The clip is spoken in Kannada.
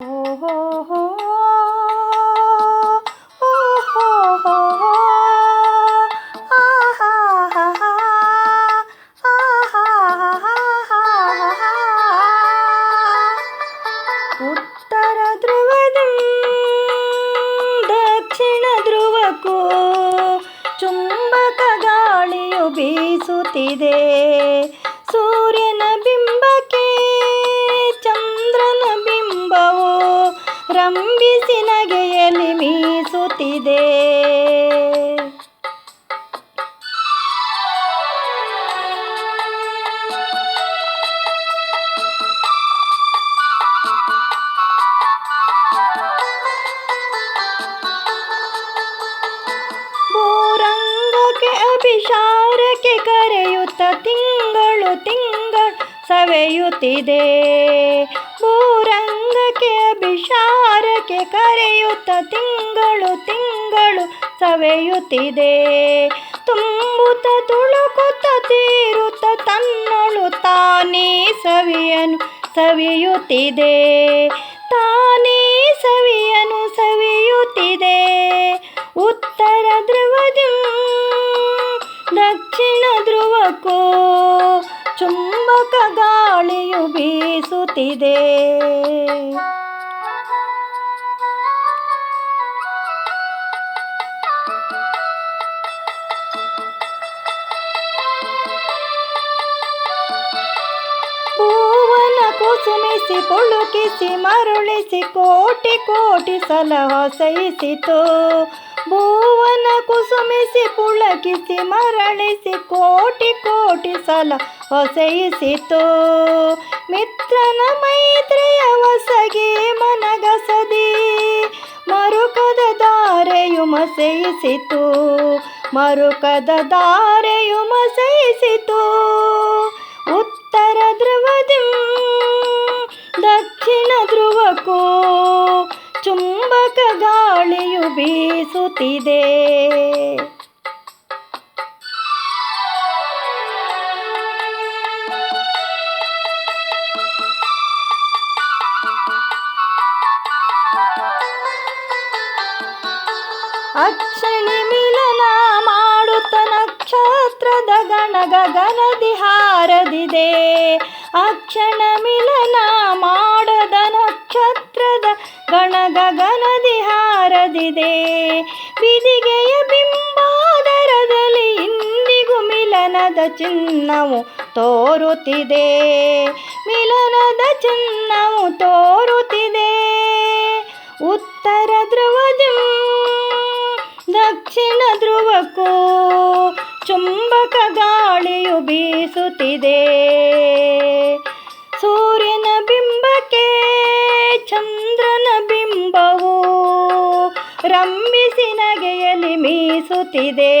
ಉತ್ತರ ಧ್ರುವದಿ ದಕ್ಷಿಣ ಧ್ರುವಕ್ಕೂ ಚುಂಬಕ ಗಾಳಿಯು ಬೀಸುತ್ತಿದೆ. ಮೀಸುತ್ತಿದೆ ಭೂರಂಗಕ್ಕೆ ಅಭಿಷಾರಕ್ಕೆ ಕರೆಯುತ್ತ ತಿಂಗಳು ತಿಂಗಳು ಸವೆಯುತ್ತಿದೆ. ಭೂರಂಗಕ್ಕೆ ಅಭಿಷಾರಕ್ಕೆ ಕರೆಯುತ್ತ ತಿಂಗಳು ತಿಂಗಳು ಸವೆಯುತ್ತಿದೆ. ತುಂಬುತ್ತ ತುಳುಕುತ್ತ ತೀರುತ್ತ ತನ್ನೊಳು ತಾನೇ ಸವಿಯನು, ಸವಿಯುತ್ತಿದೆ. ತಾನೇ ಸವಿಯನು, ಸವಿಯುತ್ತಿದೆ. ಉತ್ತರ ಧ್ರುವದಿ ದಕ್ಷಿಣ ಧ್ರುವಕ್ಕೂ ಚುಂಬಕ ಗಾಳಿಯು ಬೀಸುತ್ತಿದೆ. ಕುಸುಮಿಸಿ ಪುಳುಕಿಸಿ ಮರುಳಿಸಿ, ಕೋಟಿ ಕೋಟಿ ಸಲ ಹೊಸೈಸಿತು ಭುವನ ಕುಸುಮಿಸಿ, ಪುಳಕಿಸಿ, ಮರಳಿಸಿ, ಕೋಟಿ ಕೋಟಿ ಸಲ ಹೊಸೈಸಿತು ಮಿತ್ರನ ಮೈತ್ರಿಯ ಹೊಸಗೆ ಮನಗಸದಿ, ಮರುಕದ ದಾರೆಯು ಮಸೆಯಿಸಿತು. ಮರುಕದ ದಾರೆಯು ಮಸೆಯಿಸಿತು. ಉತ್ತರ ಧ್ರುವ ಧ್ರುವಕ್ಕೂ ಚುಂಬಕ ಗಾಳಿಯು ಬೀಸುತ್ತಿದೆ. ಅಕ್ಷಣಿ ಮಿಲನ ಮಾಡುತ್ತ ನಕ್ಷತ್ರದ ಗಣ ಗಗನದಿ ಹಾರದಿದೆ. ಅಕ್ಷಣ ಮಿಲನ ಮಾಡದ ನಕ್ಷತ್ರದ ಗಣ ಗಗನದಿ ಹಾರದಿದೆ. ಬಿದಿಗೆಯ ಬಿಂಬಾದರದಲ್ಲಿ ಇಂದಿಗೂ ಮಿಲನದ ಚಿನ್ನವು ತೋರುತ್ತಿದೆ. ಮಿಲನದ ಚಿನ್ನವು ತೋರುತ್ತಿದೆ. ಉತ್ತರ ಧ್ರುವದಿ ದಕ್ಷಿಣ ಧ್ರುವಕ್ಕೂ, ಚುಂಬಕ ಗಾಳಿಯು ಬೀಸುತ್ತಿದೆ. ರಂಭಿಸಿ ನಗೆಯಲ್ಲಿ ಮೀಸುತ್ತಿದೆ.